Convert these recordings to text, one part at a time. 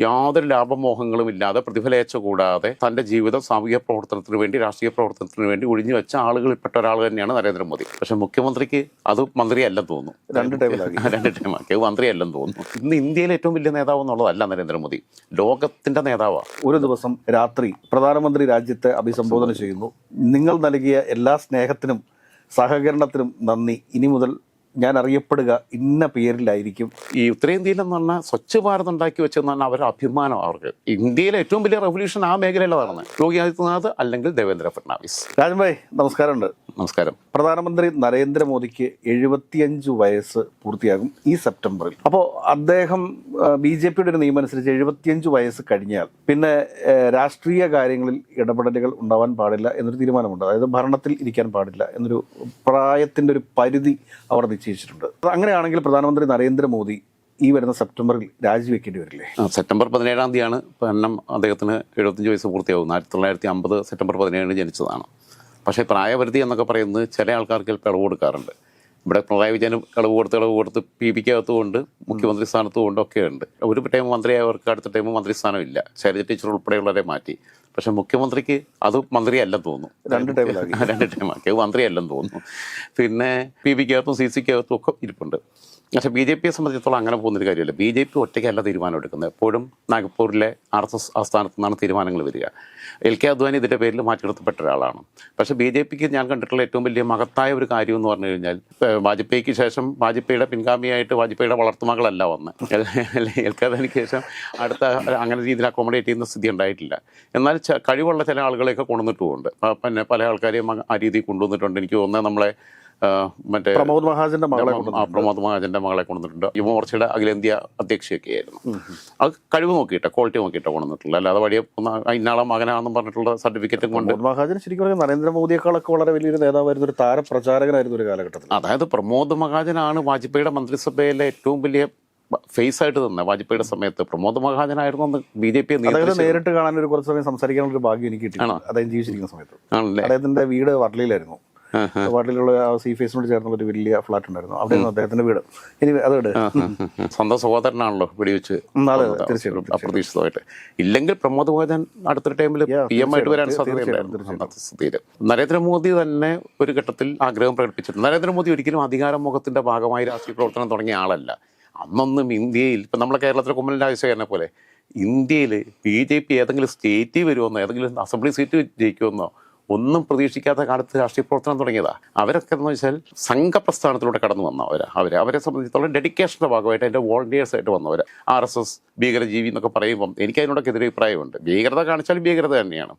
യാതൊരു ലാഭമോഹങ്ങളും ഇല്ലാതെ പ്രതിഫലയച്ച കൂടാതെ തന്റെ ജീവിതം സാമൂഹ്യ പ്രവർത്തനത്തിന് വേണ്ടി രാഷ്ട്രീയ പ്രവർത്തനത്തിന് വേണ്ടി ഒഴിഞ്ഞു വെച്ച ആളുകളിൽപ്പെട്ട ഒരാൾ തന്നെയാണ് നരേന്ദ്രമോദി. പക്ഷെ മുഖ്യമന്ത്രിക്ക് അത് മന്ത്രിയല്ലെന്ന് തോന്നുന്നു. രണ്ട് ടൈമിലാക്കി. രണ്ട് ടൈമാക്കി മന്ത്രിയല്ലെന്ന് തോന്നുന്നു. ഇന്ന് ഇന്ത്യയിലെ ഏറ്റവും വലിയ നേതാവ് എന്നുള്ളതല്ല നരേന്ദ്രമോദി. ലോകത്തിന്റെ നേതാവാണ് ഒരു ദിവസം രാത്രി പ്രധാനമന്ത്രി രാജ്യത്തെ അഭിസംബോധന ചെയ്യുന്നു. നിങ്ങൾ നൽകിയ എല്ലാ സ്നേഹത്തിനും സഹകരണത്തിനും നന്ദി. ഇനി മുതൽ ഞാൻ അറിയപ്പെടുക ഇന്ന പേരിലായിരിക്കും. ഈ ഉത്തരേന്ത്യയിൽ എന്ന് പറഞ്ഞാൽ സ്വച്ഛ് ഭാരത് ഉണ്ടാക്കി വെച്ചെന്ന് പറഞ്ഞാൽ അവരുടെ അഭിമാനം അവർക്ക്. ഇന്ത്യയിലെ ഏറ്റവും വലിയ റെവല്യൂഷൻ ആ മേഖലയിലാണ് നടന്നത് യോഗി ആദിത്യനാഥ് അല്ലെങ്കിൽ ദേവേന്ദ്ര ഫഡ്നാവിസ്. രാജൻ ഭായ് നമസ്കാരമുണ്ട്. നമസ്കാരം. പ്രധാനമന്ത്രി നരേന്ദ്രമോദിക്ക് എഴുപത്തിയഞ്ച് വയസ്സ് പൂർത്തിയാകും ഈ സെപ്റ്റംബറിൽ. അപ്പോൾ അദ്ദേഹം ബി ജെ പിയുടെ ഒരു നിയമം അനുസരിച്ച് എഴുപത്തിയഞ്ച് വയസ്സ് കഴിഞ്ഞാൽ പിന്നെ രാഷ്ട്രീയ കാര്യങ്ങളിൽ ഇടപെടലുകൾ ഉണ്ടാവാൻ പാടില്ല എന്നൊരു തീരുമാനമുണ്ട്. അതായത് ഭരണത്തിൽ ഇരിക്കാൻ പാടില്ല എന്നൊരു പ്രായത്തിന്റെ ഒരു പരിധി അവർ നിശ്ചയിച്ചിട്ടുണ്ട്. അങ്ങനെയാണെങ്കിൽ പ്രധാനമന്ത്രി നരേന്ദ്രമോദി ഈ വരുന്ന സെപ്റ്റംബറിൽ രാജിവെക്കേണ്ടി വരില്ലേ? സെപ്റ്റംബർ പതിനേഴാം തീയതിയാണ് പന്നം അദ്ദേഹത്തിന് എഴുപത്തഞ്ച് വയസ്സ് പൂർത്തിയാകുന്നത്. ആയിരത്തി തൊള്ളായിരത്തി അമ്പത് സെപ്റ്റംബർ പതിനേഴിന് ജനിച്ചതാണ്. പക്ഷേ പ്രായപരിധി എന്നൊക്കെ പറയുന്നത് ചില ആൾക്കാർക്ക് ചിലപ്പോൾ ഇളവ് കൊടുക്കാറുണ്ട്. ഇവിടെ പിണറായി വിജയന് ഇളവ് കൊടുത്ത് ഇളവ് കൊടുത്ത് പി പിക്കകത്തും ഉണ്ട് മുഖ്യമന്ത്രി സ്ഥാനത്തും ഉണ്ട് ഒക്കെ ഉണ്ട്. ഒരു ടൈം മന്ത്രിയായവർക്ക് അടുത്ത ടൈം മന്ത്രിസ്ഥാനം ഇല്ല. ശൈലജ ടീച്ചർ ഉൾപ്പെടെയുള്ളവരെ മാറ്റി. പക്ഷെ മുഖ്യമന്ത്രിക്ക് അത് മന്ത്രിയല്ലെന്ന് തോന്നുന്നു. രണ്ട് ടൈമിലാക്കി. രണ്ട് ടൈമാക്കി. അത് മന്ത്രിയല്ലെന്ന് തോന്നുന്നു. പിന്നെ പി പിക്കകത്തും സി സിക്കകത്തും ഒക്കെ ഇരിപ്പുണ്ട്. പക്ഷേ ബി ജെ പിയെ സംബന്ധിച്ചിടത്തോളം അങ്ങനെ പോകുന്നൊരു കാര്യമല്ല. ബി ജെ പി ഒറ്റയ്ക്കല്ല തീരുമാനം എടുക്കുന്നത് എപ്പോഴും നാഗ്പൂരിലെ ആർ എസ് എസ് ആസ്ഥാനത്ത് നിന്നാണ് തീരുമാനങ്ങൾ വരിക. എൽ കെ അദ്വാനി ഇതിന്റെ പേരിൽ മാറ്റിനിർത്തപ്പെട്ട ഒരാളാണ്. പക്ഷേ ബി ജെ പിക്ക് ഞാൻ കണ്ടിട്ടുള്ള ഏറ്റവും വലിയ മഹത്തായ ഒരു കാര്യം എന്ന് പറഞ്ഞു കഴിഞ്ഞാൽ വാജ്പേയിക്ക് ശേഷം വാജ്പേയിയുടെ പിൻഗാമിയായിട്ട് വാജ്പേയിയുടെ വളർത്തുമകളല്ല വന്ന്. എൽ കെ അദ്വാനിക്ക് ശേഷം അടുത്ത അങ്ങനെ രീതിയിൽ അക്കോമഡേറ്റ് ചെയ്യുന്ന സ്ഥിതി ഉണ്ടായിട്ടില്ല. എന്നാൽ കഴിവുള്ള ചില ആളുകളെയൊക്കെ കൊണ്ടുവന്നിട്ടുമുണ്ട്. പിന്നെ പല ആൾക്കാരെയും ആ രീതിയിൽ കൊണ്ടുവന്നിട്ടുണ്ട്. എനിക്ക് തോന്നുന്നത് നമ്മളെ മറ്റേ പ്രമോദ് മഹാജന്റെ മകളെ പ്രമോദ് മഹാജന്റെ മകളെ കൊണ്ടുവന്നിട്ടുണ്ട്. യുവമോർച്ചയുടെ അഖിലേന്ത്യാ അധ്യക്ഷയൊക്കെ ആയിരുന്നു അത് കഴിവ് നോക്കിയിട്ട് ക്വാളിറ്റി നോക്കിയിട്ട് കൊണ്ടുവന്നിട്ടില്ല അല്ലാതെ വഴിയെ ഇന്നാളെ മകനാണെന്നും പറഞ്ഞിട്ടുള്ള സർട്ടിഫിക്കറ്റും കൊണ്ട് പ്രമോദ് മഹാജൻ ശരിക്കും പറഞ്ഞാൽ നരേന്ദ്രമോദിയെക്കാളൊക്കെ വളരെ വലിയൊരു നേതാവായിരുന്നു ഒരു താരപ്രചാരകനായിരുന്നു ഒരു കാലഘട്ടത്തിൽ അതായത് പ്രമോദ് മഹാജനാണ് വാജ്പേയിയുടെ മന്ത്രിസഭയിലെ ഏറ്റവും വലിയ ഫേസ് ആയിട്ട് തന്നെ വാജ്പേയിയുടെ സമയത്ത് പ്രമോദ് മഹാജനായിരുന്നു അന്ന് ബി ജെ പി നേരിട്ട് കാണാൻ ഒരു കുറച്ച് സമയം സംസാരിക്കാനുള്ള ഒരു ഭാഗ്യം എനിക്ക് കിട്ടി അദ്ദേഹം ജീവിച്ചിരിക്കുന്ന സമയത്ത്. അദ്ദേഹത്തിന്റെ വീട് വടലിയിലായിരുന്നു ആ, വടലിലുള്ള ആ സി ഫേസിനോട് ചേർന്ന ഒരു വലിയ ഫ്ലാറ്റ് ഉണ്ടായിരുന്നു. അവിടെയായിരുന്നു അദ്ദേഹത്തിന്റെ വീട്. ഇനി അതോടെ. സ്വന്തം സഹോദരനാണല്ലോ വെടിവെച്ച് തീർച്ചയായിട്ടും, അപ്രതീക്ഷിതമായിട്ട്. ഇല്ലെങ്കിൽ പ്രമോദ് മോഹൻ അടുത്തൊരു ടൈമിൽ പി എം ആയിട്ട് വരാൻ സാധ്യതയുണ്ടായിരുന്നു നരേന്ദ്രമോദി തന്നെ ഒരു ഘട്ടത്തിൽ ആഗ്രഹം പ്രകടിപ്പിച്ചിട്ടുണ്ട് നരേന്ദ്രമോദി ഒരിക്കലും അധികാരമുഖത്തിന്റെ ഭാഗമായി രാഷ്ട്രീയ പ്രവർത്തനം തുടങ്ങിയ ആളല്ല. അന്നൊന്നും ഇന്ത്യയിൽ ഇപ്പം നമ്മളെ കേരളത്തിലെ കുമ്മൻ രാജശേഖരനെ പോലെ ഇന്ത്യയിൽ ബി ജെ പി ഏതെങ്കിലും സ്റ്റേറ്റിൽ വരുമെന്നോ ഏതെങ്കിലും അസംബ്ലി സീറ്റ് ജയിക്കുമെന്നോ ഒന്നും പ്രതീക്ഷിക്കാത്ത കാലത്ത് രാഷ്ട്രീയ പ്രവർത്തനം തുടങ്ങിയതാ. അവരൊക്കെ എന്ന് വെച്ചാൽ സംഘപ്രസ്ഥാനത്തിലൂടെ കടന്നു വന്നവർ അവർ അവരെ സംബന്ധിച്ചിടത്തോളം ഡെഡിക്കേഷന്റെ ഭാഗമായിട്ട് എന്റെ വോളണ്ടിയേഴ്സ് ആയിട്ട് വന്നവർ ആർ എസ് എസ് ഭീകരജീവി എന്നൊക്കെ പറയുമ്പം എനിക്ക് അതിനോടൊക്കെ എതിരെ അഭിപ്രായമുണ്ട് ഭീകരത കാണിച്ചാൽ ഭീകരത തന്നെയാണ്.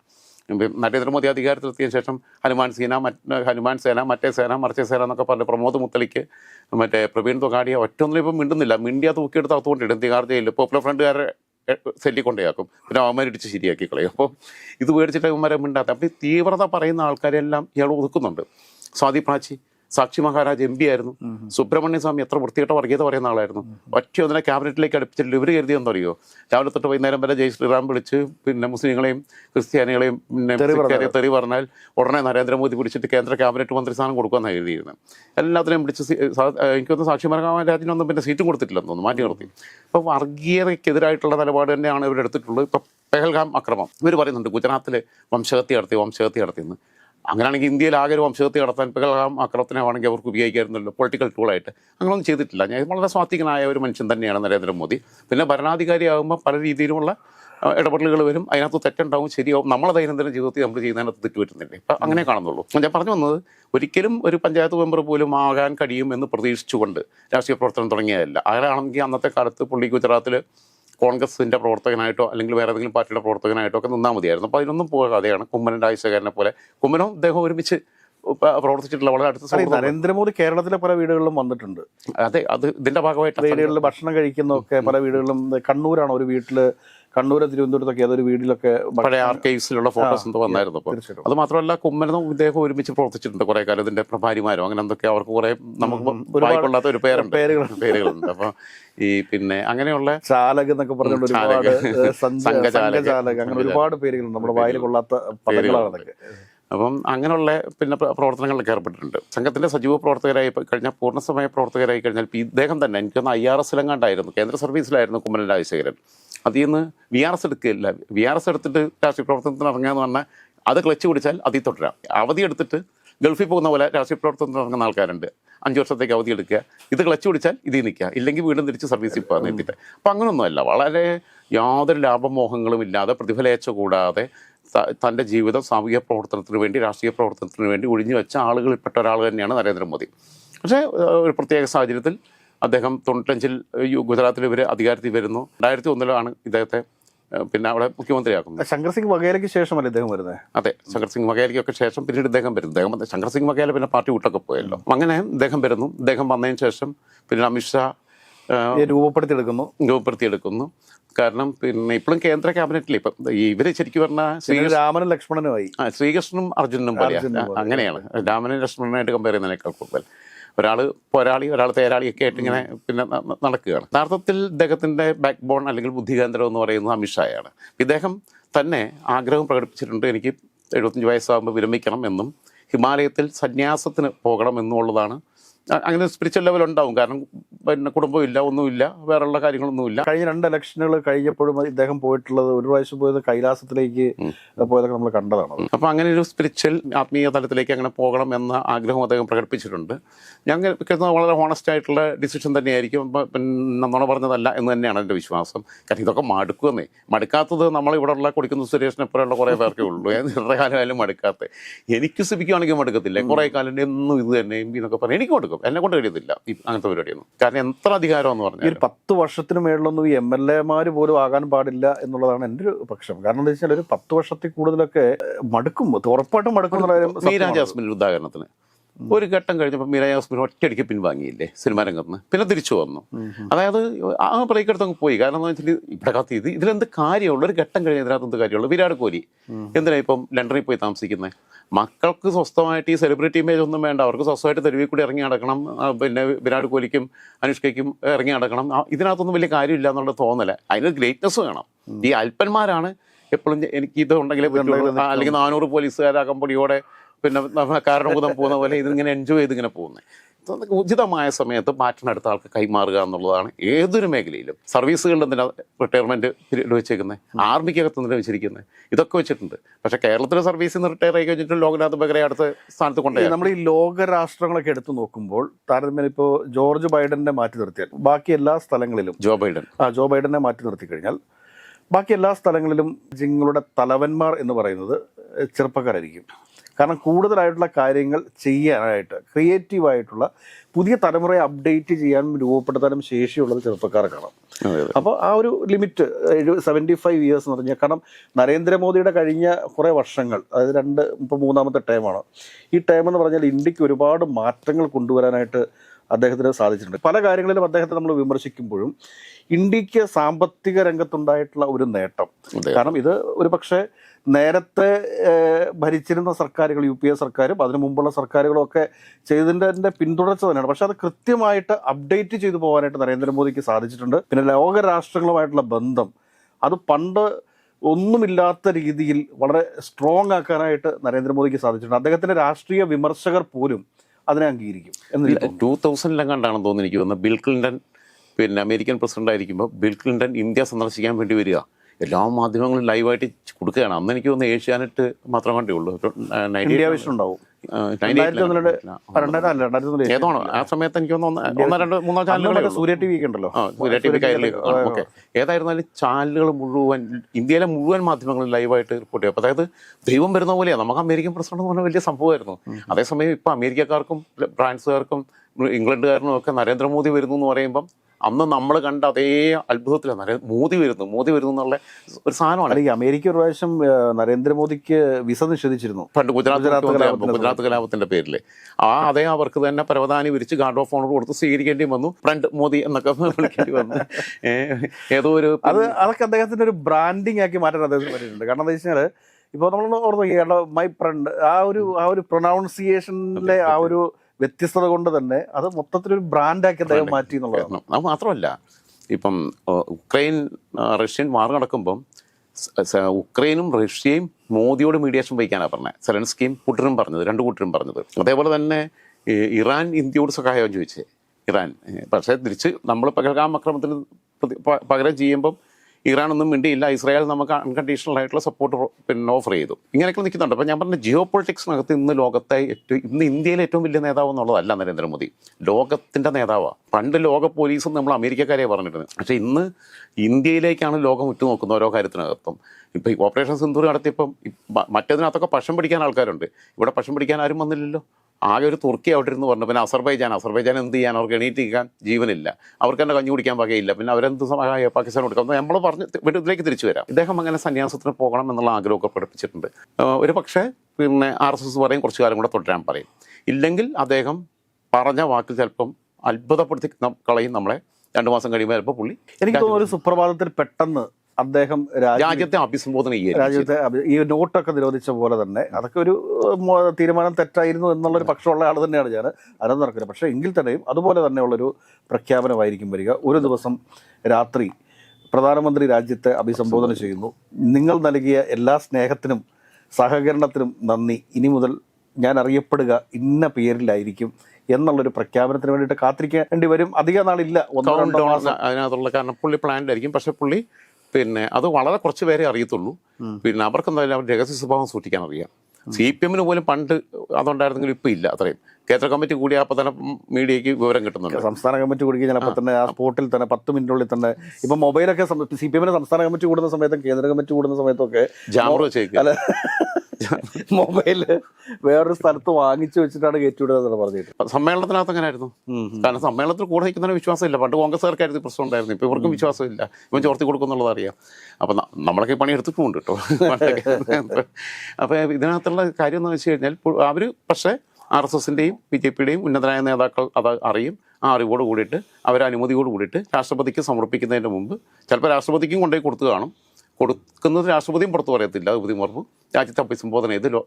നരേന്ദ്രമോദി അധികാരത്തിലെത്തിയ ശേഷം ഹനുമാൻ സേന മറ്റ് ഹനുമാൻ സേന മറ്റേ സേന മറിച്ച സേന എന്നൊക്കെ പറഞ്ഞ് പ്രമോദ് മുത്തലിക്ക് മറ്റേ പ്രവീൺ തൊഗാഡിയ ഒറ്റൊന്നിലും ഇപ്പം മിണ്ടുന്നില്ല. മിണ്ടിയ തൂക്കിയെടുത്ത് അകത്തുകൊണ്ടിടും തിഹാർ ജയിലിൽ. പോപ്പുലർ ഫ്രണ്ടുകാരെ സെല്ലി കൊണ്ടേയാക്കും പിന്നെ അവന്മാരിടിച്ച് ശരിയാക്കി കളയും. അപ്പോൾ ഇത് മേടിച്ചിട്ട് അവന്മാരെ മിണ്ടാത്ത. അപ്പം ഈ തീവ്രത പറയുന്ന ആൾക്കാരെല്ലാം ഇയാൾ ഒതുക്കുന്നുണ്ട്. സ്വാതി പ്രാച്ചി സാക്ഷി മഹാരാജ് എം പി ആയിരുന്നു. സുബ്രഹ്മണ്യ സ്വാമി എത്ര വൃത്തികെട്ട വർഗീയത പറയുന്ന ആളായിരുന്നു. ഒറ്റ ഒന്നിനെ ക്യാബിനറ്റിലേക്ക് അടുപ്പിച്ചിട്ട് ഇവർ കരുതിയെന്ന് അറിയോ രാവിലെ തൊട്ട് വൈകുന്നേരം വരെ ജയ് ശ്രീറാം വിളിച്ച് പിന്നെ മുസ്ലിങ്ങളെയും ക്രിസ്ത്യാനികളെയും പിന്നെ തെറി പറഞ്ഞാൽ ഉടനെ നരേന്ദ്രമോദി പിടിച്ചിട്ട് കേന്ദ്ര ക്യാബിനറ്റ് മന്ത്രി സ്ഥാനം കൊടുക്കുമെന്ന് എഴുതിയിരുന്നത്. എല്ലാത്തിനെയും പിടിച്ച് സാ- എനിക്കൊന്ന് സാക്ഷി മഹാരാജിനൊന്നും പിന്നെ സീറ്റും കൊടുത്തിട്ടില്ലെന്ന് തോന്നുന്നു മാറ്റി നിർത്തി. അപ്പോൾ വർഗീയതയ്ക്കെതിരായിട്ടുള്ള നിലപാട് തന്നെയാണ് ഇവരെടുത്തിട്ടുള്ളത്. ഇപ്പം പെഹൽഗാം അക്രമം. ഇവർ പറയുന്നുണ്ട് ഗുജറാത്തിൽ വംശഹത്യ നടത്തി വംശഹത്യ നടത്തിയെന്ന്. അങ്ങനെയാണെങ്കിൽ ഇന്ത്യയിൽ ആകെ ഒരു വംശത്തെ നടത്താൻ പെഹൽഗാം അക്രമത്തിനെ വേണമെങ്കിൽ അവർക്ക് ഉപയോഗിക്കായിരുന്നല്ലോ പൊളിറ്റിക്കൽ ടൂളായിട്ട് അങ്ങനെയൊന്നും ചെയ്തിട്ടില്ല. ഞാൻ വളരെ സ്വാത്വികനായ ഒരു മനുഷ്യൻ തന്നെയാണ് നരേന്ദ്രമോദി. പിന്നെ ഭരണാധികാരിയാകുമ്പോൾ പല രീതിയിലുമുള്ള ഇടപെടലുകൾ വരും. അതിനകത്ത് തെറ്റുണ്ടാവും ശരിയാവും. നമ്മളെ ദൈനംദിന ജീവിതത്തിൽ നമ്മൾ ചെയ്യുന്നതിനകത്ത് തെറ്റ് പറ്റുന്നില്ലേ അപ്പം അങ്ങനെ കാണുന്നുള്ളൂ. ഞാൻ പറഞ്ഞു വന്നത് ഒരിക്കലും ഒരു പഞ്ചായത്ത് മെമ്പർ പോലും ആകാൻ കഴിയും എന്ന് പ്രതീക്ഷിച്ചുകൊണ്ട് രാഷ്ട്രീയ പ്രവർത്തനം തുടങ്ങിയതല്ല. അങ്ങനെയാണെങ്കിൽ അന്നത്തെ കാലത്ത് പുള്ളി ഗുജറാത്തിൽ കോൺഗ്രസിന്റെ പ്രവർത്തകനായിട്ടോ അല്ലെങ്കിൽ വേറെ ഏതെങ്കിലും പാർട്ടിയുടെ പ്രവർത്തകനായിട്ടോ ഒക്കെ നിന്നാൽ മതിയായിരുന്നു. അപ്പോൾ അതിനൊന്നും പോകാതെയാണ് കുമ്മനന്റെ രാജശേഖരനെ പോലെ. കുമ്മനും അദ്ദേഹം ഒരുമിച്ച് പ്രവർത്തിച്ചിട്ടുള്ള വളരെ അടുത്ത നരേന്ദ്രമോദി കേരളത്തിലെ പല വീടുകളിലും വന്നിട്ടുണ്ട്. അതെ അത് ഇതിന്റെ ഭാഗമായിട്ട് വീടുകളിൽ ഭക്ഷണം കഴിക്കുന്നൊക്കെ പല വീടുകളിലും. കണ്ണൂരാണ് ഒരു വീട്ടിൽ കണ്ണൂര് തിരുവനന്തപുരത്തൊക്കെ ഏതൊരു വീട്ടിലൊക്കെ ഭക്ഷണം- പഴയ ആർക്കൈവ്സിലുള്ള ഫോട്ടോസ് എന്തോ വന്നായിരുന്നു അപ്പോൾ അത് മാത്രമല്ല കുമ്മനും ഇദ്ദേഹം ഒരുമിച്ച് പ്രവർത്തിച്ചിട്ടുണ്ട് കുറെ കാലം. ഇതിന്റെ പ്രഭാരിമാരോ അങ്ങനെ എന്തൊക്കെ അവർക്ക് കുറെ നമുക്ക് ഒരുപാട് വായിക്കൊള്ളാത്ത ഒരു പേരുണ്ട്. പേരുകളുണ്ട്. പേരുകളുണ്ട്. അപ്പൊ ഈ പിന്നെ അങ്ങനെയുള്ള ചാലക് എന്നൊക്കെ പറഞ്ഞുകൊണ്ട് ഒരുപാട് സംഘചാലക. അങ്ങനെ ഒരുപാട് പേരുകളുണ്ട്. നമ്മുടെ വായിൽ കൊള്ളാത്ത പദങ്ങളാണ് അതൊക്കെ അപ്പം അങ്ങനെയുള്ള പിന്നെ പ്ര- പ്രവർത്തനങ്ങളിലൊക്കെ ഏർപ്പെട്ടിട്ടുണ്ട്. സംഘത്തിന്റെ സജീവ പ്രവർത്തകരായി കഴിഞ്ഞാൽ പൂർണസമയ പ്രവർത്തകരായി കഴിഞ്ഞാൽ ഇദ്ദേഹം തന്നെ. എനിക്കൊന്ന് ഐ ആർ എസിലെങ്ങാണ്ടായിരുന്നു കേന്ദ്ര സർവീസിലായിരുന്നു കുമ്മനൻ രാജശേഖരൻ. അതിൽ നിന്ന് വി ആർ എസ് എടുക്കില്ല. വി ആർ എസ് എടുത്തിട്ട് രാഷ്ട്രീയ പ്രവർത്തനത്തിന് ഇറങ്ങാന്ന് പറഞ്ഞാൽ അത് ക്ലച്ച് പിടിച്ചാൽ അതിൽ തുടരാം. അവധി എടുത്തിട്ട് ഗൾഫിൽ പോകുന്ന പോലെ രാഷ്ട്രീയ പ്രവർത്തനത്തിന് ഇറങ്ങുന്ന ആൾക്കാരുണ്ട്. അഞ്ച് വർഷത്തേക്ക് അവധി എടുക്കുക. ഇത് ക്ലച്ച് പിടിച്ചാൽ ഇതിൽ നിൽക്കുക. ഇല്ലെങ്കിൽ വീണ്ടും തിരിച്ച് സർവീസിൽ പോകാൻ എത്തിയിട്ട് അപ്പം അങ്ങനെയൊന്നുമല്ല വളരെ യാതൊരു ലാഭമോഹങ്ങളും ഇല്ലാതെ പ്രതിഫലയച്ച കൂടാതെ തന്റെ ജീവിതം സാമൂഹിക പ്രവർത്തനത്തിന് വേണ്ടി രാഷ്ട്രീയ പ്രവർത്തനത്തിന് വേണ്ടി ഒഴിഞ്ഞു വെച്ച ആളുകളിൽപ്പെട്ട ഒരാൾ തന്നെയാണ് നരേന്ദ്രമോദി. പക്ഷേ ഒരു പ്രത്യേക സാഹചര്യത്തിൽ അദ്ദേഹം തൊണ്ണൂറ്റഞ്ചിൽ ഗുജറാത്തിൽ ഇവർ അധികാരത്തിൽ വരുന്നു. രണ്ടായിരത്തി ഒന്നിലാണ് ഇദ്ദേഹത്തെ പിന്നെ അവിടെ മുഖ്യമന്ത്രിയാക്കുന്നത്. ശങ്കർ സിംഗ് വഗേലയ്ക്ക് ശേഷമല്ലേ ഇദ്ദേഹം വരുന്നത് അതെ ശങ്കർ സിംഗ് വഗേലയ്ക്കൊക്കെ ശേഷം പിന്നീട് ഇദ്ദേഹം വരുന്നു. അദ്ദേഹം വന്ന് ശങ്കർ സിംഗ് വഗേല പിന്നെ പാർട്ടി വിട്ടൊക്കെ പോയല്ലോ. അങ്ങനെ ഇദ്ദേഹം വരുന്നു. ഇദ്ദേഹം വന്നതിന് ശേഷം പിന്നെ അമിത്ഷാ രൂപപ്പെടുത്തിയെടുക്കുന്നു. രൂപപ്പെടുത്തിയെടുക്കുന്നു. കാരണം പിന്നെ ഇപ്പോഴും കേന്ദ്ര ക്യാബിനറ്റിൽ ഇപ്പം ഇവർ ശരിക്കും പറഞ്ഞാൽ ശ്രീ പിന്നെ രാമനും ലക്ഷ്മണനുമായി. ശ്രീകൃഷ്ണനും അർജുനനും പോലെയാ. അർജുനനും അങ്ങനെയാണ്. രാമനും ലക്ഷ്മണനായിട്ട് കമ്പയർ ചെയ്യുന്നതിനേക്കാൾ കൂടുതൽ. ഒരാൾ പോരാളി ഒരാൾ തേരാളിയൊക്കെ ആയിട്ട് ഇങ്ങനെ പിന്നെ നടക്കുകയാണ്. യഥാർത്ഥത്തിൽ ഇദ്ദേഹത്തിന്റെ ബാക്ക് ബോൺ അല്ലെങ്കിൽ ബുദ്ധികേന്ദ്രം എന്ന് പറയുന്നത് അമിത്ഷായാണ്. ഇദ്ദേഹം തന്നെ ആഗ്രഹം പ്രകടിപ്പിച്ചിട്ടുണ്ട് എനിക്ക് എഴുപത്തഞ്ച് വയസ്സാകുമ്പോൾ വിരമിക്കണം എന്നും ഹിമാലയത്തിൽ സന്യാസത്തിന് പോകണം എന്നുള്ളതാണ് അങ്ങനെ സ്പിരിച്വൽ ലെവൽ ഉണ്ടാവും. കാരണം പിന്നെ കുടുംബമില്ല ഒന്നുമില്ല വേറെയുള്ള കാര്യങ്ങളൊന്നുമില്ല. കഴിഞ്ഞ രണ്ട് ഇലക്ഷനുകൾ കഴിഞ്ഞപ്പോഴും ഇദ്ദേഹം പോയിട്ടുള്ളത് ഒരു പ്രാവശ്യം പോയത് കൈലാസത്തിലേക്ക് പോയതൊക്കെ നമ്മൾ കണ്ടതാണ്. അപ്പോൾ അങ്ങനെ ഒരു സ്പിരിച്വൽ ആത്മീയ തലത്തിലേക്ക് അങ്ങനെ പോകണം എന്ന ആഗ്രഹം അദ്ദേഹം പ്രകടിപ്പിച്ചിട്ടുണ്ട്. ഞങ്ങൾ കരുതുന്നത് വളരെ ഹോണസ്റ്റ് ആയിട്ടുള്ള ഡിസിഷൻ തന്നെയായിരിക്കും. പിന്നെ നുണ പറഞ്ഞതല്ല എന്ന് തന്നെയാണ് എന്റെ വിശ്വാസം. കാരണം ഇതൊക്കെ മടുക്കുമെന്നേ. മടുക്കാത്തത് നമ്മളിവിടെ ഉള്ള കുടിക്കുന്ന സുരേഷിനെ പോലെയുള്ള കുറേ പേർക്കേ ഉള്ളൂ. ഇത്ര കാലമായാലും മടുക്കാത്ത. എനിക്ക് സുബിക്കുവാണെങ്കിൽ മടുക്കത്തില്ല. കുറേ കാലം എന്നും ഇത് തന്നെ എം പി എന്നൊക്കെ പറഞ്ഞാൽ എനിക്ക് മടുക്കും. എന്നെ കൊണ്ട് കഴിയത്തില്ല അങ്ങനത്തെ പരിപാടിയൊന്നും. കാരണം എത്ര അധികാരം എന്ന് പറഞ്ഞാൽ ഒരു പത്ത് വർഷത്തിന് മേളിലൊന്നും ഈ എം എൽ എമാർ പോലും ആകാൻ പാടില്ല എന്നുള്ളതാണ് എന്റെ ഒരു പക്ഷം. കാരണം എന്താ വെച്ചാൽ ഒരു പത്ത് വർഷത്തിൽ കൂടുതലൊക്കെ മടുക്കും. ഉറപ്പായിട്ടും മടുക്കും മീര. ജാസ്മിൻ ഉദാഹരണത്തിന്. ഒരു ഘട്ടം കഴിഞ്ഞപ്പോൾ മീര ജാസ്മിൻ ഒറ്റയടിക്ക് പിൻവാങ്ങിയില്ലേ സിനിമാ രംഗത്ത് നിന്ന്. പിന്നെ തിരിച്ചു വന്നു. അതായത് ആ ബ്രേക്കെടുത്ത് അങ്ങ് പോയി. കാരണം എന്താ വെച്ചാൽ ഇവിടെ കത്തി ഇത് ഇതിലെന്ത് കാര്യമുള്ള ഒരു ഘട്ടം കഴിഞ്ഞ ഇതിനകത്ത് എന്ത് കാര്യമുള്ളൂ? വിരാട് കോഹ്ലി. എന്തിനാ ഇപ്പം ലണ്ടനിൽ പോയി താമസിക്കുന്നത് മക്കൾക്ക് സ്വസ്ഥമായിട്ട് ഈ സെലിബ്രിറ്റി ഇമേജ് ഒന്നും വേണ്ട. അവർക്ക് സ്വസ്ഥമായിട്ട് തെരുവിൽ കൂടി ഇറങ്ങി നടക്കണം. പിന്നെ വിരാട് കോഹ്ലിക്കും അനുഷ്കയ്ക്കും ഇറങ്ങി നടക്കണം. ഇതിനകത്തൊന്നും വലിയ കാര്യമില്ല എന്നുള്ള തോന്നല. അതിന് ഗ്രേറ്റ്നസ് വേണം. ഈ അല്പന്മാരാണ് എപ്പോഴും എനിക്ക് ഇത് ഉണ്ടെങ്കിലേ അല്ലെങ്കിൽ നാനൂറ് പോലീസുകാരാകുമ്പോൾ അകമ്പടിയോടെ പിന്നെ കാരണഭൂതം പോകുന്ന പോലെ ഇതിങ്ങനെ എൻജോയ് ചെയ്ത് ഇങ്ങനെ പോകുന്നത് ഉചിതമായ സമയത്ത് മാറ്റിനടുത്ത ആൾക്ക് കൈമാറുക എന്നുള്ളതാണ് ഏതൊരു മേഖലയിലും. സർവീസുകളിൽ എന്തിനാ റിട്ടയർമെന്റ് പീരീഡ് വെച്ചേക്കുന്നത് ആർമിക്കകത്ത് എന്തിനാ വെച്ചിരിക്കുന്നത് ഇതൊക്കെ വെച്ചിട്ടുണ്ട്. പക്ഷെ കേരളത്തിലെ സർവീസിൽ നിന്ന് റിട്ടയർ ആയി കഴിഞ്ഞിട്ട് ലോകനാഥ് ബെഹ്റയെ അടുത്ത സ്ഥാനത്ത് കൊണ്ടുപോയി നമ്മൾ ഈ ലോക രാഷ്ട്രങ്ങളൊക്കെ എടുത്തു നോക്കുമ്പോൾ താരതമ്യം ഇപ്പോൾ ജോർജ് ബൈഡന്റെ മാറ്റി നിർത്തിയാൽ ബാക്കി എല്ലാ സ്ഥലങ്ങളിലും ജോ ബൈഡൻ. ആ ജോ ബൈഡനെ മാറ്റി നിർത്തി കഴിഞ്ഞാൽ ബാക്കി എല്ലാ സ്ഥലങ്ങളിലും നിങ്ങളുടെ തലവന്മാർ എന്ന് പറയുന്നത് ചെറുപ്പക്കാരായിരിക്കും. കാരണം കൂടുതലായിട്ടുള്ള കാര്യങ്ങൾ ചെയ്യാനായിട്ട് ക്രിയേറ്റീവായിട്ടുള്ള പുതിയ തലമുറയെ അപ്ഡേറ്റ് ചെയ്യാനും രൂപപ്പെടുത്താനും ശേഷിയുള്ളത് ചെറുപ്പക്കാർക്കാണ്. അപ്പോൾ ആ ഒരു ലിമിറ്റ് സെവന്റി ഫൈവ് ഇയേഴ്സ് എന്ന് പറഞ്ഞാൽ കാരണം നരേന്ദ്രമോദിയുടെ കഴിഞ്ഞ കുറേ വർഷങ്ങൾ അതായത് രണ്ട് ഇപ്പോൾ മൂന്നാമത്തെ ടൈമാണ്. ഈ ടൈം എന്ന് പറഞ്ഞാൽ ഇന്ത്യയ്ക്ക് ഒരുപാട് മാറ്റങ്ങൾ കൊണ്ടുവരാനായിട്ട് അദ്ദേഹത്തിന് സാധിച്ചിട്ടുണ്ട്. പല കാര്യങ്ങളിലും അദ്ദേഹത്തെ നമ്മൾ വിമർശിക്കുമ്പോഴും ഇന്ത്യയ്ക്ക് സാമ്പത്തിക രംഗത്തുണ്ടായിട്ടുള്ള ഒരു നേട്ടം. കാരണം ഇത് ഒരു പക്ഷേ നേരത്തെ ഭരിച്ചിരുന്ന സർക്കാരുകൾ യു പി എ സർക്കാരും അതിനു മുമ്പുള്ള സർക്കാരുകളും ഒക്കെ ചെയ്തതിന്റെ പിന്തുടർച്ച തന്നെയാണ്. പക്ഷെ അത് കൃത്യമായിട്ട് അപ്ഡേറ്റ് ചെയ്തു പോകാനായിട്ട് നരേന്ദ്രമോദിക്ക് സാധിച്ചിട്ടുണ്ട്. പിന്നെ ലോക രാഷ്ട്രങ്ങളുമായിട്ടുള്ള ബന്ധം അത് പണ്ട് ഒന്നുമില്ലാത്ത രീതിയിൽ വളരെ സ്ട്രോങ് ആക്കാനായിട്ട് നരേന്ദ്രമോദിക്ക് സാധിച്ചിട്ടുണ്ട്. അദ്ദേഹത്തിന്റെ രാഷ്ട്രീയ വിമർശകർ പോലും അതിനെ അംഗീകരിക്കും എന്ന് ടു തോന്നുന്നു. ടൂ തൗസൻഡിലെങ്ങാണ്ടാണെന്ന് തോന്നുന്നു എനിക്ക് തോന്നുന്നത് ബിൽ ക്ലിൻഡൻ പിന്നെ അമേരിക്കൻ പ്രസിഡന്റ് ആയിരിക്കുമ്പോൾ ബിൽ ക്ലിൻഡൻ ഇന്ത്യ സന്ദർശിക്കാൻ വേണ്ടി വരിക. എല്ലാ മാധ്യമങ്ങളും ലൈവായിട്ട് കൊടുക്കുകയാണ്. അന്ന് എനിക്ക് തോന്നുന്നു ഏഷ്യാനെറ്റ് മാത്രം കണ്ടേ ഉള്ളൂ. ഇന്ത്യ വിഷൻ ഉണ്ടാവും രണ്ടായിരത്തി ഒന്നിലെ രണ്ടായിരം അല്ല ഏതാണോ ആ സമയത്ത് എനിക്ക് ഒന്നോ രണ്ടോ മൂന്നോ സൂര്യ ടി വി ഉണ്ടല്ലോ സൂര്യ ടി വി ഓക്കെ. ഏതായിരുന്നാലും ചാനലുകൾ മുഴുവൻ ഇന്ത്യയിലെ മുഴുവൻ മാധ്യമങ്ങളും ലൈവായിട്ട് റിപ്പോർട്ട് ചെയ്യും. അതായത് ദൈവം വരുന്ന പോലെയാണ് നമുക്ക് അമേരിക്കൻ പ്രസിഡന്റ് എന്ന് പറഞ്ഞാൽ വലിയ സംഭവമായിരുന്നു. അതേസമയം ഇപ്പൊ അമേരിക്കക്കാർക്കും ഫ്രാൻസുകാർക്കും ഇംഗ്ലണ്ടുകാരനും ഒക്കെ നരേന്ദ്രമോദി വരുന്നു എന്ന് പറയുമ്പം അന്ന് നമ്മൾ കണ്ട അതേ അത്ഭുതത്തിലാണ് നരേ മോദി വരുന്നു. മോദി വരുന്നു എന്നുള്ള ഒരു സാധനമാണ്. ഈ അമേരിക്ക ഒരു പ്രാവശ്യം നരേന്ദ്രമോദിക്ക് വിസ നിഷേധിച്ചിരുന്നു. പണ്ട് ഗുജറാത്ത് ഗുജറാത്ത് കലാപത്തിന്റെ പേരിൽ ആ അതേ അവർക്ക് തന്നെ പരവതാനി വിരിച്ച് ഗാർഡ് ഓഫ് ഓണർ കൊടുത്ത് സ്വീകരിക്കേണ്ടി വന്നു. ഫ്രണ്ട് മോദി എന്നൊക്കെ വിളിക്കേണ്ടി വന്നു. ഏതോ ഒരു അത് അതൊക്കെ അദ്ദേഹത്തിന്റെ ഒരു ബ്രാൻഡിങ് ആക്കി മാറ്റാൻ അദ്ദേഹത്തിന് പറ്റിയിട്ടുണ്ട്. കാരണം എന്താ വെച്ചാൽ ഇപ്പോൾ നമ്മൾ ഓർമ്മ മൈ ഫ്രണ്ട് ആ ഒരു ആ ഒരു പ്രൊനൗൺസിയേഷനിലെ ആ ഒരു വ്യത്യസ്തത കൊണ്ട് തന്നെ അത് മൊത്തത്തിലൊരു ബ്രാൻഡാക്കി അദ്ദേഹം മാറ്റി എന്നുള്ളതാണ്. അത് മാത്രമല്ല ഇപ്പം ഉക്രൈൻ റഷ്യൻ വാർ നടക്കുമ്പം ഉക്രൈനും റഷ്യയും മോദിയോട് മീഡിയേഷൻ വഹിക്കാനാണ് പറഞ്ഞത് സെലൻസ്കിയും പുട്ടിനും പറഞ്ഞത് രണ്ട് കൂട്ടരും പറഞ്ഞത്. അതേപോലെ തന്നെ ഇറാൻ ഇന്ത്യയോട് സഹായം ചോദിച്ചേ. ഇറാൻ പക്ഷേ തിരിച്ച് നമ്മൾ പകൽഗാം അക്രമത്തിന് പകരം ചെയ്യുമ്പം ഇറാനൊന്നും മിണ്ടിയില്ല. ഇസ്രായേൽ നമുക്ക് അൺകണ്ടീഷണൽ ആയിട്ടുള്ള സപ്പോർട്ട് പിന്നെ ഓഫർ ചെയ്തു. ഇങ്ങനെയൊക്കെ നിൽക്കുന്നുണ്ട്. അപ്പം ഞാൻ പറഞ്ഞ ജിയോ പൊളിറ്റിക്സിനകത്ത് ഇന്ന് ലോകത്തെ ഏറ്റവും ഇന്ന് ഇന്ത്യയിലെ ഏറ്റവും വലിയ നേതാവ് എന്നുള്ളതല്ല നരേന്ദ്രമോദി. ലോകത്തിന്റെ നേതാവാണ് പണ്ട് ലോക പോലീസ് നമ്മൾ അമേരിക്കക്കാരെ പറഞ്ഞിരുന്നത്. പക്ഷേ ഇന്ന് ഇന്ത്യയിലേക്കാണ് ലോകം ഉറ്റുനോക്കുന്നത് ഓരോ കാര്യത്തിനകത്തും. ഇപ്പം ഓപ്പറേഷൻ സിന്ധൂർ നടത്തിയപ്പം മറ്റേതിനകത്തൊക്കെ പക്ഷം പിടിക്കാൻ ആൾക്കാരുണ്ട്. ഇവിടെ പക്ഷം പിടിക്കാൻ ആരും വന്നില്ലല്ലോ. ആകെ ഒരു തുർക്കി അവിടെ ഇരുന്ന് പറഞ്ഞു പിന്നെ അസർബൈജാൻ അസർബൈജാൻ എന്ത് ചെയ്യാൻ? അവർക്ക് എണീറ്റ് നിൽക്കാൻ ജീവനില്ല. അവർക്ക് തന്നെ കഞ്ഞി കുടിക്കാൻ വകയില്ല. പിന്നെ അവരെന്ത് സഹായ പാകിസ്ഥാൻ കൊടുക്കാം നമ്മൾ പറഞ്ഞ് വീട്ടിലേക്ക് തിരിച്ചു വരാം. ഇദ്ദേഹം അങ്ങനെ സന്യാസത്തിന് പോകണം എന്നുള്ള ആഗ്രഹമൊക്കെ പഠിപ്പിച്ചിട്ടുണ്ട് ഒരു പക്ഷേ പിന്നെ ആർ എസ് എസ് പറയും കുറച്ചു കാലം കൂടെ തുടരാൻ പറയും. ഇല്ലെങ്കിൽ അദ്ദേഹം പറഞ്ഞ വാക്കിൽ ചിലപ്പം അത്ഭുതപ്പെടുത്തി കളയും നമ്മളെ. രണ്ടു മാസം കഴിയുമ്പോൾ ചിലപ്പോൾ പുള്ളി എനിക്ക് തോന്നുന്നു ഒരു സുപ്രഭാതത്തിൽ പെട്ടെന്ന് അദ്ദേഹം രാജ്യത്തെ അഭിസംബോധന രാജ്യത്തെ ഈ നോട്ടൊക്കെ നിരോധിച്ച പോലെ തന്നെ അതൊക്കെ ഒരു തീരുമാനം തെറ്റായിരുന്നു എന്നുള്ളൊരു പക്ഷമുള്ള ആൾ തന്നെയാണ് ഞാൻ. അനന്ത് നടക്കുന്നത് പക്ഷേ എങ്കിൽ തന്നെയും അതുപോലെ തന്നെയുള്ളൊരു പ്രഖ്യാപനമായിരിക്കും വരിക. ഒരു ദിവസം രാത്രി പ്രധാനമന്ത്രി രാജ്യത്തെ അഭിസംബോധന ചെയ്യുന്നു. നിങ്ങൾ നൽകിയ എല്ലാ സ്നേഹത്തിനും സഹകരണത്തിനും നന്ദി. ഇനി മുതൽ ഞാൻ അറിയപ്പെടുക ഇന്ന പേരിലായിരിക്കും എന്നുള്ളൊരു പ്രഖ്യാപനത്തിന് വേണ്ടിയിട്ട് കാത്തിരിക്കേണ്ടി വരും. അധിക നാളില്ല. ഒന്നോ രണ്ടോ മാസം. അതിനകത്തുള്ള കാരണം പുള്ളി പ്ലാൻഡ് ആയിരിക്കും. പക്ഷെ പുള്ളി പിന്നെ അത് വളരെ കുറച്ച് പേരെ അറിയത്തുള്ളൂ. പിന്നെ അവർക്ക് എന്തായാലും അവർ രഹസ്യ സ്വഭാവം സൂക്ഷിക്കാൻ അറിയാം. സി പി എമ്മിന് പോലും പണ്ട് അതുണ്ടായിരുന്നെങ്കിലും ഇപ്പം ഇല്ല അത്രയും. കേന്ദ്ര കമ്മിറ്റി കൂടി അപ്പോൾ തന്നെ മീഡിയയ്ക്ക് വിവരം കിട്ടുന്നുണ്ട്. സംസ്ഥാന കമ്മിറ്റി കൂടി ചിലപ്പോൾ തന്നെ ആ സ്പോട്ടിൽ തന്നെ പത്ത് മിനിറ്റിനുള്ളിൽ തന്നെ ഇപ്പം മൊബൈലൊക്കെ സി പി എമ്മിന് സംസ്ഥാന കമ്മിറ്റി കൂടുന്ന സമയത്തും കേന്ദ്ര കമ്മിറ്റി കൂടുന്ന സമയത്തൊക്കെ ജാമർ വെച്ചേക്ക്. അല്ല. മൊബൈൽ വേറൊരു സ്ഥലത്ത് വാങ്ങിച്ചു വെച്ചിട്ടാണ് കയറ്റിവിടുന്നത് പറഞ്ഞിട്ട്. സമ്മേളനത്തിനകത്ത് അങ്ങനെ ആയിരുന്നു കാരണം സമ്മേളനത്തിൽ കൂടെ നിൽക്കുന്നതിന് വിശ്വാസമില്ല. പണ്ട് കോൺഗ്രസ്സുകാർക്കായിരുന്നു പ്രശ്നം ഉണ്ടായിരുന്നു ഇപ്പൊ ഇവർക്കും വിശ്വാസമില്ല. ഇവൻ ചോർത്തി കൊടുക്കുന്നുള്ളത് അറിയാം. അപ്പൊ നമ്മളൊക്കെ പണി എടുത്തിട്ടുമുണ്ട് കേട്ടോ. അപ്പൊ ഇതിനകത്തുള്ള കാര്യം എന്ന് വെച്ച് കഴിഞ്ഞാൽ അവർ പക്ഷേ ആർ എസ് എസിന്റെയും ബി ജെ പിയുടെയും ഉന്നതരായ നേതാക്കൾ അത് അറിയും. ആ അറിവോട് കൂടിയിട്ട് അവരനുമതിയോട് കൂടിയിട്ട് രാഷ്ട്രപതിക്ക് സമർപ്പിക്കുന്നതിന് മുമ്പ് ചിലപ്പോൾ രാഷ്ട്രപതിക്കും കൊണ്ടുപോയി കൊടുത്തു കാണും. കൊടുക്കുന്നത് രാഷ്ട്രപതിയും പുറത്തു പറയത്തില്ല. ഉപതി മുർമു രാജ്യത്തെ അഭിസംബോധന ചെയ്ത്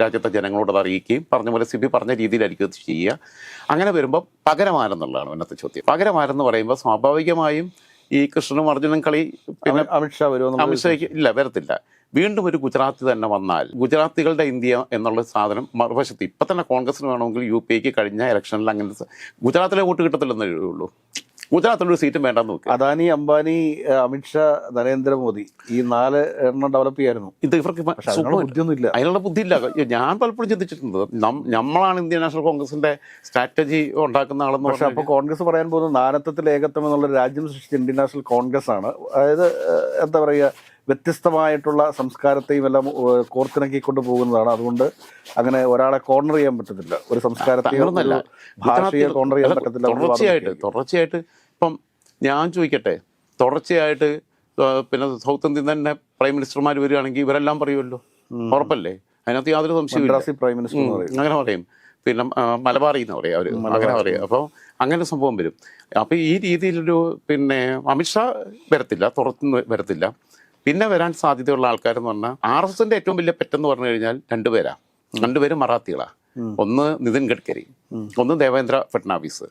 രാജ്യത്തെ ജനങ്ങളോട് അത് അറിയിക്കുകയും പറഞ്ഞ പോലെ സിബി പറഞ്ഞ രീതിയിലായിരിക്കും അത് ചെയ്യുക. അങ്ങനെ വരുമ്പോൾ പകരമാരെന്നുള്ളതാണ് ഇന്നത്തെ ചോദ്യം. പകരമാരെന്ന് പറയുമ്പോൾ സ്വാഭാവികമായും ഈ കൃഷ്ണനും അർജുനും കളി പിന്നെ അമി- അമിത്ഷാ വരുമോ അമിത്ഷായ്ക്ക് ഇല്ല വരത്തില്ല. വീണ്ടും ഒരു ഗുജറാത്തി തന്നെ വന്നാൽ ഗുജറാത്തികളുടെ ഇന്ത്യ എന്നുള്ള സാധനം മറുവശത്ത് ഇപ്പം തന്നെ കോൺഗ്രസിന് വേണമെങ്കിൽ യു പി എക്ക് കഴിഞ്ഞ ഇലക്ഷനിൽ അങ്ങനെ ഗുജറാത്തിലെ വോട്ട് കിട്ടത്തില്ലെന്നേ ഉള്ളൂ. ഗുജറാത്തിലൊരു സീറ്റും വേണ്ടെന്ന് നോക്കി. അദാനി അംബാനി അമിത്ഷാ നരേന്ദ്രമോദി ഈ നാല് എണ്ണം ഡെവലപ്പ് ചെയ്യായിരുന്നു. ഇത് ഇവർക്ക് ബുദ്ധിയൊന്നുമില്ല. അതിനുള്ള ബുദ്ധിയില്ല. ഞാൻ പലപ്പോഴും ചിന്തിച്ചിട്ടുണ്ട്. നമ്മളാണ് ഇന്ത്യൻ നാഷണൽ കോൺഗ്രസിന്റെ സ്ട്രാറ്റജി ഉണ്ടാക്കുന്ന ആളെന്ന് പക്ഷേ അപ്പോൾ അപ്പൊ കോൺഗ്രസ് പറയാൻ പോകുന്നത് നാനത്വത്തിൽ ഏകത്വം എന്നുള്ള രാജ്യം സൃഷ്ടിച്ച ഇന്ത്യൻ നാഷണൽ കോൺഗ്രസ് ആണ്. അതായത് എന്താ പറയുക വ്യത്യസ്തമായിട്ടുള്ള സംസ്കാരത്തെയും എല്ലാം കോർത്തിണക്കിക്കൊണ്ട് പോകുന്നതാണ്. അതുകൊണ്ട് അങ്ങനെ ഒരാളെ കോർണർ ചെയ്യാൻ പറ്റത്തില്ല. ഒരു സംസ്കാരത്തെയോ അങ്ങനൊന്നല്ല ഭാഷയെ കോർണർ ചെയ്യാൻ പറ്റത്തില്ല തുടർച്ചയായിട്ട് തുടർച്ചയായിട്ട് ഇപ്പം ഞാൻ ചോദിക്കട്ടെ തുടർച്ചയായിട്ട് പിന്നെ സൗത്ത് ഇന്ത്യൻ തന്നെ പ്രൈം മിനിസ്റ്റർമാർ വരികയാണെങ്കിൽ ഇവരെല്ലാം പറയുമല്ലോ? ഉറപ്പല്ലേ? അതിനകത്ത് യാതൊരു സംശയവും പ്രൈം മിനിസ്റ്റർ അങ്ങനെ പറയും. പിന്നെ മലബാറി എന്ന് പറയും അവർ അങ്ങനെ പറയും. അപ്പോൾ അങ്ങനെ സംഭവം വരും. അപ്പോൾ ഈ രീതിയിലൊരു പിന്നെ അമിത്ഷാ വരത്തില്ല തുറത്തുനിന്ന് വരത്തില്ല. പിന്നെ വരാൻ സാധ്യതയുള്ള ആൾക്കാരെന്ന് പറഞ്ഞാൽ ആർ എസ് എസിന്റെ ഏറ്റവും വലിയ പെറ്റെന്ന് പറഞ്ഞു കഴിഞ്ഞാൽ രണ്ടുപേരാ രണ്ടുപേരും മറാത്തികളാ. ഒന്ന് നിതിൻ ഗഡ്കരി ഒന്ന് ദേവേന്ദ്ര ഫട്നാവിസ്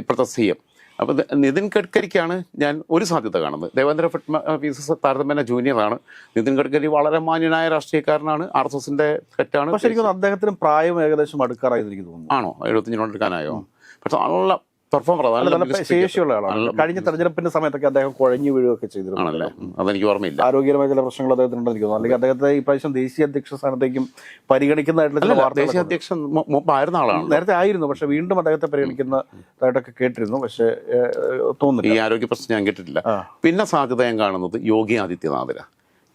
ഇപ്പോഴത്തെ സി എം. അപ്പോൾ നിതിൻ ഗഡ്കരിക്കാണ് ഞാൻ ഒരു സാധ്യത കാണുന്നത്. ദേവേന്ദ്ര ഫട്നാവിസ് താരതമ്യേന ജൂനിയറാണ് നിതിൻ ഗഡ്കരി വളരെ മാന്യനായ രാഷ്ട്രീയക്കാരനാണ്. ആർ എസ് എസിന്റെ പെറ്റാണ് പക്ഷെ എനിക്ക് അദ്ദേഹത്തിന് പ്രായം ഏകദേശം അടുക്കാറായി എനിക്ക് തോന്നുന്നു. ആണോ? എഴുപത്തിനോട് എടുക്കാനായോ പക്ഷെ നല്ല പെർഫോമർ അല്ല, നല്ല നല്ല ശേഷിയുള്ള ആളാണ്. കഴിഞ്ഞ തെരഞ്ഞെടുപ്പിന്റെ സമയത്തൊക്കെ അദ്ദേഹം കുഴഞ്ഞു വീഴുകയൊക്കെ ചെയ്തിരുന്നു. അതെനിക്ക് ഓർമ്മയില്ല. ആരോഗ്യപരമായ ചില പ്രശ്നങ്ങൾ അദ്ദേഹത്തിനുണ്ടെന്ന് എനിക്ക് തോന്നുന്നു അല്ലെങ്കിൽ അദ്ദേഹത്തെ ഇപ്രാവശ്യം പ്രാവശ്യം ദേശീയ അധ്യക്ഷ സ്ഥാനത്തേക്കും പരിഗണിക്കുന്നതായിട്ടുള്ള ദേശീയ അധ്യക്ഷൻ ആളാണ് നേരത്തെ ആയിരുന്നു. പക്ഷെ വീണ്ടും അദ്ദേഹത്തെ പരിഗണിക്കുന്നതായിട്ടൊക്കെ കേട്ടിരുന്നു. പക്ഷെ തോന്നുന്നു ഈ ആരോഗ്യ പ്രശ്നം ഞാൻ കേട്ടിട്ടില്ല. പിന്നെ സാധ്യത ഞാൻ കാണുന്നത് യോഗി ആദിത്യനാഥിന്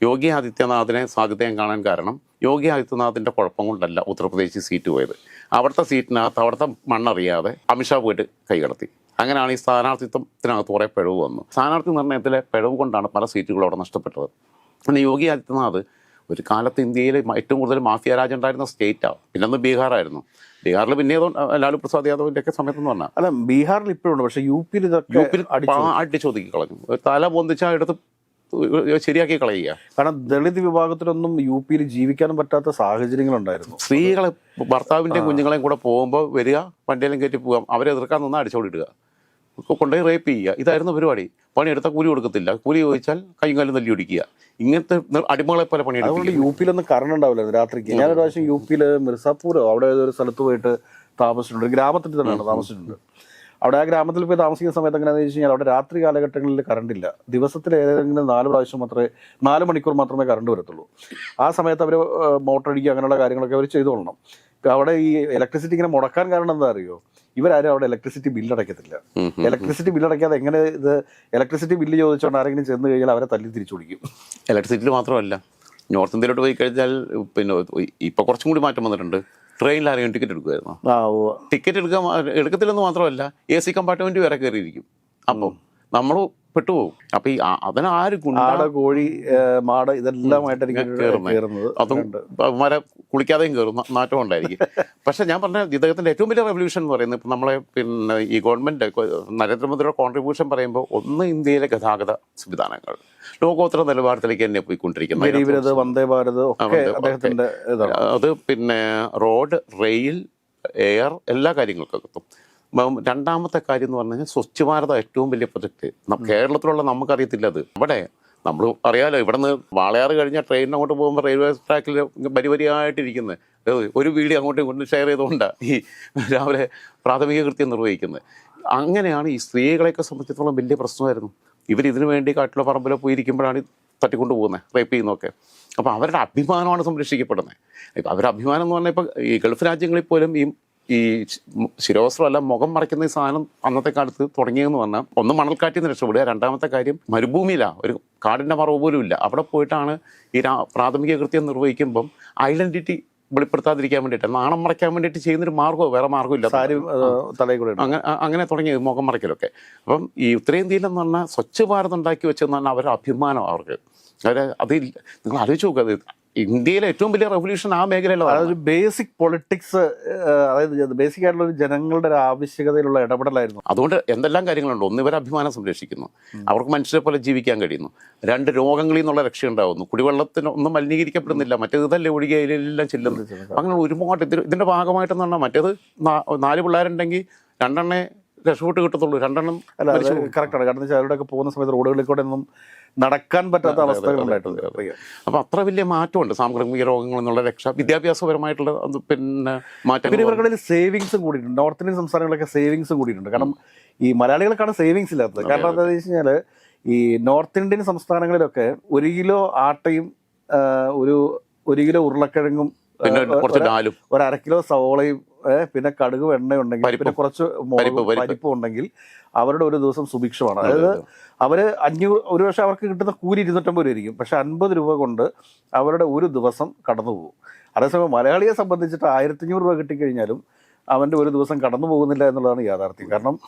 യോഗി ആദിത്യനാഥിനെ സ്വാഗതം കാണാൻ കാരണം യോഗി ആദിത്യനാഥിന്റെ കുഴപ്പം കൊണ്ടല്ല ഉത്തർപ്രദേശിൽ സീറ്റ് പോയത്. അവിടുത്തെ സീറ്റിനകത്ത് അവിടുത്തെ മണ്ണറിയാതെ അമിത്ഷാ പോയിട്ട് കൈകടത്തി അങ്ങനെയാണ് ഈ സ്ഥാനാർത്ഥിത്വത്തിനകത്ത് കുറേ പിഴവ് വന്നു. സ്ഥാനാർത്ഥി നിർണയത്തിലെ പിഴവ് കൊണ്ടാണ് പല സീറ്റുകളും അവിടെ നഷ്ടപ്പെട്ടത്. പിന്നെ യോഗി ആദിത്യനാഥ് ഒരു കാലത്ത് ഇന്ത്യയിൽ ഏറ്റവും കൂടുതൽ മാഫിയ രാജ്യം ഉണ്ടായിരുന്ന സ്റ്റേറ്റാണ് പിന്നെ ഒന്ന് ബീഹാറായിരുന്നു. ബീഹാറിൽ പിന്നെ ലാലു പ്രസാദ് യാദവിന്റെ ഒക്കെ സമയത്തെന്ന് പറഞ്ഞാൽ അല്ല ബീഹാറിൽ ഇപ്പോഴുണ്ട് പക്ഷേ യു പിയിൽ യു പിയിൽ അടിച്ചു അടിച്ചൊതുക്കി കളഞ്ഞു. തല പൊന്തിച്ചാൽ എടുത്ത് ശരിയാക്കി കളയുക. കാരണം ദളിത് വിഭാഗത്തിലൊന്നും യു പിയിൽ ജീവിക്കാനും പറ്റാത്ത സാഹചര്യങ്ങളുണ്ടായിരുന്നു. സ്ത്രീകളെ ഭർത്താവിന്റെ കുഞ്ഞുങ്ങളെയും കൂടെ പോകുമ്പോൾ വരിക വണ്ടിയിലും കയറ്റി പോകാം അവരെ എതിർക്കാൻ നിന്നാൽ അടിച്ചോടിടുക കൊണ്ടുപോയി റേപ്പ് ചെയ്യുക. ഇതായിരുന്നു പരിപാടി. പണിയെടുത്താൽ കൂലി കൊടുക്കത്തില്ല. കൂലി ചോദിച്ചാൽ കൈയും കാലും തല്ലി ഒടിക്കുക ഇങ്ങനത്തെ അടിമകളെ പോലെ അതുകൊണ്ട് പണിയെടുക്കും യു പിയിലൊന്നും കറണ്ട് ഉണ്ടാവില്ല രാത്രിക്ക്. ഞാൻ ഒരു പ്രാവശ്യം യു പിയിൽ മിർസാപൂരോ അവിടെ ഒരു സ്ഥലത്ത് പോയിട്ട് താമസിച്ചിട്ടുണ്ട്. ഗ്രാമത്തിൽ തന്നെയാണ് താമസിച്ചിട്ടുണ്ട്. അവിടെ ആ ഗ്രാമത്തിൽ പോയി താമസിക്കുന്ന സമയത്ത് എങ്ങനെയാണെന്ന് വെച്ച് കഴിഞ്ഞാൽ അവിടെ രാത്രി കാലഘട്ടങ്ങളിൽ കറണ്ട് ഇല്ല. ദിവസത്തിൽ ഏതെങ്കിലും നാല് പ്രാവശ്യം മാത്രമേ നാല് മണിക്കൂർ മാത്രമേ കറണ്ട് വരത്തുള്ളൂ. ആ സമയത്ത് അവർ മോട്ടറടിക്കുക അങ്ങനെയുള്ള കാര്യങ്ങളൊക്കെ അവർ ചെയ്തുകൊള്ളണം. ഇപ്പൊ അവിടെ ഈ ഇലക്ട്രിസിറ്റി ഇങ്ങനെ മുടക്കാൻ കാരണം എന്താ അറിയോ? ഇവരാരും അവിടെ ഇലക്ട്രിസിറ്റി ബില്ല് അടയ്ക്കത്തില്ല. ഇലക്ട്രിസിറ്റി ബില്ല് അടയ്ക്കാതെ എങ്ങനെ ഇത് ഇലക്ട്രിസിറ്റി ബില്ല് ചോദിച്ചുകൊണ്ട് ആരെങ്കിലും ചെന്ന് കഴിഞ്ഞാൽ അവരെ തല്ലി തിരിച്ചു പിടിക്കും ഇലക്ട്രിസിറ്റിയിൽ മാത്രമല്ല. നോർത്ത് ഇന്ത്യയിലോട്ട് പോയി കഴിഞ്ഞാൽ പിന്നെ ഇപ്പൊ കുറച്ചും കൂടി മാറ്റം വന്നിട്ടുണ്ട്. ട്രെയിനിൽ ആരെയും ടിക്കറ്റ് എടുക്കുമായിരുന്നു? ടിക്കറ്റ് എടുക്കാൻ എടുക്കത്തില്ലെന്ന് മാത്രമല്ല എ സി കമ്പാർട്ട്മെന്റ് വരെ കയറിയിരിക്കും. അപ്പം നമ്മൾ പെട്ടുപോകും അപ്പൊ ഈ അതിനാര് ഗുണ്ട? കോഴി മാട ഇതെല്ലാമായിട്ടായിരിക്കും. കയറുന്നത് അതും അവന്മാരെ കുളിക്കാതെയും കയറും നാറ്റം ഉണ്ടായിരിക്കും. പക്ഷെ ഞാൻ പറഞ്ഞ ഇദ്ദേഹത്തിന്റെ ഏറ്റവും വലിയ റെവല്യൂഷൻ എന്ന് പറയുന്നത് ഇപ്പം നമ്മളെ പിന്നെ ഈ ഗവൺമെന്റ് നരേന്ദ്രമോദിയുടെ കോൺട്രിബ്യൂഷൻ പറയുമ്പോൾ ഒന്ന് ഇന്ത്യയിലെ ഗതാഗത സംവിധാനങ്ങൾ. ലോകോത്തര നിലവാരത്തിലേക്ക് തന്നെ പോയിക്കൊണ്ടിരിക്കുന്നത് വന്ദേ ഭാരത് അത് പിന്നെ റോഡ് റെയിൽ എയർ എല്ലാ കാര്യങ്ങൾക്കും രണ്ടാമത്തെ കാര്യം എന്ന് പറഞ്ഞു കഴിഞ്ഞാൽ സ്വച്ഛ് ഭാരത ഏറ്റവും വലിയ പ്രൊജക്ട്. കേരളത്തിലുള്ള നമുക്കറിയത്തില്ല അത്. അവിടെ നമ്മൾ അറിയാലോ ഇവിടെ നിന്ന് വാളയാറ് കഴിഞ്ഞാൽ ട്രെയിനിന് അങ്ങോട്ട് പോകുമ്പോൾ റെയിൽവേ ട്രാക്കിൽ വരി വരിയായിട്ടിരിക്കുന്നത് ഒരു വീഡിയോ അങ്ങോട്ടും കൊണ്ട് ഷെയർ ചെയ്തുകൊണ്ടാണ് ഈ രാവിലെ പ്രാഥമിക കൃത്യം നിർവഹിക്കുന്നത് അങ്ങനെയാണ് ഈ സ്ത്രീകളെയൊക്കെ സംബന്ധിച്ചിടത്തോളം വലിയ പ്രശ്നമായിരുന്നു. ഇവർ ഇതിനു വേണ്ടി കാട്ടിലെ പറമ്പിലോ പോയിരിക്കുമ്പോഴാണ് തട്ടിക്കൊണ്ട് പോകുന്നത് റേപ്പ് ചെയ്യുന്നതൊക്കെ. അപ്പോൾ അവരുടെ അഭിമാനമാണ് സംരക്ഷിക്കപ്പെടുന്നത് ഇപ്പം അവരുടെ അഭിമാനം എന്ന് പറഞ്ഞാൽ ഇപ്പോൾ ഈ ഗൾഫ് രാജ്യങ്ങളിൽ പോലും ഈ ഈ ശിരോവസ്ത്രമല്ല മുഖം മറയ്ക്കുന്ന ഈ സാധനം അന്നത്തെ കാലത്ത് തുടങ്ങിയെന്ന് പറഞ്ഞാൽ ഒന്ന് മണൽക്കാറ്റിൽ നിന്ന് രക്ഷപ്പെടുക. രണ്ടാമത്തെ കാര്യം മരുഭൂമിയിലാണ് ഒരു കാടിന്റെ മറവ് പോലും ഇല്ല. അവിടെ പോയിട്ടാണ് ഈ പ്രാഥമിക കൃത്യം നിർവഹിക്കുമ്പം ഐഡന്റിറ്റി വെളിപ്പെടുത്താതിരിക്കാൻ വേണ്ടിയിട്ട് നാണം മറയ്ക്കാൻ വേണ്ടിയിട്ട് ചെയ്യുന്നൊരു മാർഗമോ വേറെ മാർഗമില്ല അങ്ങനെ അങ്ങനെ തുടങ്ങി മുഖം മറയ്ക്കലൊക്കെ. അപ്പം ഈ ഉത്തരേന്ത്യയിലെന്ന് പറഞ്ഞാൽ സ്വച്ഛ് ഭാരത് ഉണ്ടാക്കി വെച്ചെന്ന് പറഞ്ഞാൽ അവരുടെ അഭിമാനം അവർക്ക്. അവർ അതിൽ നിങ്ങൾ ആലോചിച്ച് നോക്കുക അത് ഇന്ത്യയിലെ ഏറ്റവും വലിയ റെവല്യൂഷൻ ആ മേഖലയിലാണ് അതായത് ബേസിക് പൊളിറ്റിക്സ് അതായത് ബേസിക് ആയിട്ടുള്ള ഒരു ജനങ്ങളുടെ ഒരു ആവശ്യകതയിലുള്ള ഇടപെടലായിരുന്നു. അതുകൊണ്ട് എന്തെല്ലാം കാര്യങ്ങളുണ്ട്? ഒന്ന് ഇവർ അഭിമാനം സംരക്ഷിക്കുന്നു. അവർക്ക് മനുഷ്യരെ പോലെ ജീവിക്കാൻ കഴിയുന്നു. രണ്ട് രോഗങ്ങളിൽ നിന്നുള്ള രക്ഷ ഉണ്ടാകുന്നു കുടിവെള്ളത്തിന് ഒന്നും മലിനീകരിക്കപ്പെടുന്നില്ല. മറ്റേത് ഇതല്ലേ ഒഴികെല്ലാം ചെല്ലുന്നു അങ്ങനെ ഒരുപാട് ഇതിന്റെ ഇതിന്റെ ഭാഗമായിട്ടെന്ന് പറഞ്ഞാൽ മറ്റേത് നാല് പിള്ളേരുണ്ടെങ്കിൽ രണ്ടെണ്ണേ രക്ഷപ്പെട്ട് കിട്ടത്തുള്ളൂ. രണ്ടെണ്ണം അല്ല. കറക്റ്റാണ് കാരണം വെച്ചാൽ അവരുടെയൊക്കെ പോകുന്ന സമയത്ത് റോഡുകളിൽ കൂടെ ഒന്നും നടക്കാൻ പറ്റാത്ത അവസ്ഥകൾ ഉണ്ടായിട്ടുണ്ട്. അപ്പോൾ അത്ര വലിയ മാറ്റമുണ്ട് സാംക്രമിക രോഗങ്ങൾ എന്നുള്ള രക്ഷ. വിദ്യാഭ്യാസപരമായിട്ടുള്ള പിന്നെ പിന്നെ ഇവരുടെ സേവിങ്സും കൂടിയിട്ടുണ്ട്. നോർത്ത് ഇന്ത്യൻ സംസ്ഥാനങ്ങളൊക്കെ സേവിങ്സും കൂടിയിട്ടുണ്ട്. കാരണം ഈ മലയാളികൾക്കാണ് സേവിങ്സ് ഇല്ലാത്തത്. കാരണം എന്താണെന്ന് വെച്ച് കഴിഞ്ഞാൽ ഈ നോർത്ത് ഇന്ത്യൻ സംസ്ഥാനങ്ങളിലൊക്കെ ഒരു കിലോ ആട്ടയും ഒരു ഒരു കിലോ ഉരുളക്കിഴങ്ങും പിന്നെ കുറച്ച് ഒരു- ഡാലും ഒരു അര കിലോ സവോളയും പിന്നെ കടുക് വെണ്ണ ഉണ്ടെങ്കിൽ പിന്നെ കുറച്ച് പരിപ്പ്. ഉണ്ടെങ്കിൽ അവരുടെ ഒരു ദിവസം സുഭിക്ഷമാണ്. അതായത് അവർ അഞ്ഞൂറ് ഒരു പക്ഷേ അവർക്ക് കിട്ടുന്ന കൂലി ഇരുന്നൂറ്റമ്പത് രൂപ ഇരിക്കും പക്ഷെ അൻപത് രൂപ കൊണ്ട് അവരുടെ ഒരു ദിവസം കടന്നു പോകും. അതേസമയം മലയാളിയെ സംബന്ധിച്ചിട്ട് ആയിരത്തഞ്ഞൂറ് രൂപ കിട്ടിക്കഴിഞ്ഞാലും അവന്റെ ഒരു ദിവസം കടന്നു പോകുന്നില്ല എന്നുള്ളതാണ് യാഥാർത്ഥ്യം. കാരണം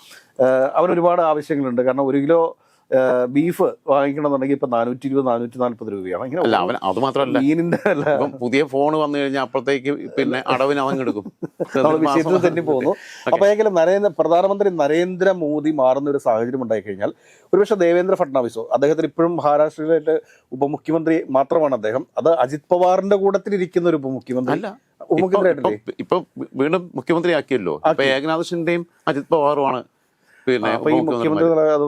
അവൻ ഒരുപാട് ആവശ്യങ്ങളുണ്ട്. കാരണം ഒരു കിലോ ബീഫ് വാങ്ങിക്കണമെന്നുണ്ടെങ്കിൽ ഇപ്പൊ നാനൂറ്റി ഇരുപത് നാനൂറ്റി നാൽപ്പത് രൂപയാണ് അല്ല അവൻ അത് മാത്രമല്ല. മീനിന്റെ അല്ല. പുതിയ ഫോൺ വന്നു കഴിഞ്ഞാൽ അപ്പോഴത്തേക്ക് പിന്നെ അടവിന് അവൻ എടുക്കും. വിഷയത്തിൽ തന്നെ പോകുന്നു. അപ്പൊ എങ്കിലും നരേന്ദ്ര പ്രധാനമന്ത്രി നരേന്ദ്രമോദി മാറുന്ന ഒരു സാഹചര്യം ഉണ്ടായി കഴിഞ്ഞാൽ ഒരുപക്ഷെ ദേവേന്ദ്ര ഫട്നാവിസോ അദ്ദേഹത്തിന് ഇപ്പോഴും മഹാരാഷ്ട്രയിലായിട്ട് ഉപമുഖ്യമന്ത്രി മാത്രമാണ് അദ്ദേഹം. അത് അജിത് പവാറിന്റെ കൂട്ടത്തിലിരിക്കുന്ന ഒരു ഉപമുഖ്യമന്ത്രി അല്ല. ഇപ്പൊ വീണ്ടും മുഖ്യമന്ത്രി ആക്കിയല്ലോ അപ്പൊ ഏകനാഥ് ഷിന്റെയും അജിത് പവാറുമാണ് പിന്നെ അപ്പൊ ഈ മുഖ്യമന്ത്രി അത്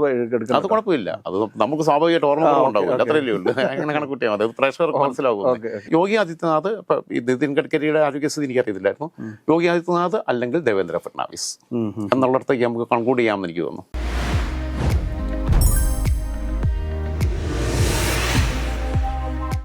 അത് കുഴപ്പമില്ല. അത് നമുക്ക് സ്വാഭാവികമായിട്ട് ഓർമ്മ ഉണ്ടാവില്ല അത്രയല്ലേ ഉള്ളൂ. അങ്ങനെ കണക്കൂട്ടിയാൽ മതി അത് പ്രേക്ഷകർക്ക് മനസ്സിലാവും ഓക്കെ യോഗി ആദിത്യനാഥ് ഇപ്പൊ ഈ നിതിൻ ഗഡ്കരിയുടെ ആരോഗ്യസ്ഥിതി എനിക്കറിയത്തില്ലായിരുന്നു. യോഗി ആദിത്യനാഥ് അല്ലെങ്കിൽ ദേവേന്ദ്ര ഫഡ്നാവിസ്. എന്നുള്ളിടത്തേക്ക് നമുക്ക് കൺക്ലൂഡ് ചെയ്യാമെന്ന് എനിക്ക് തോന്നുന്നു.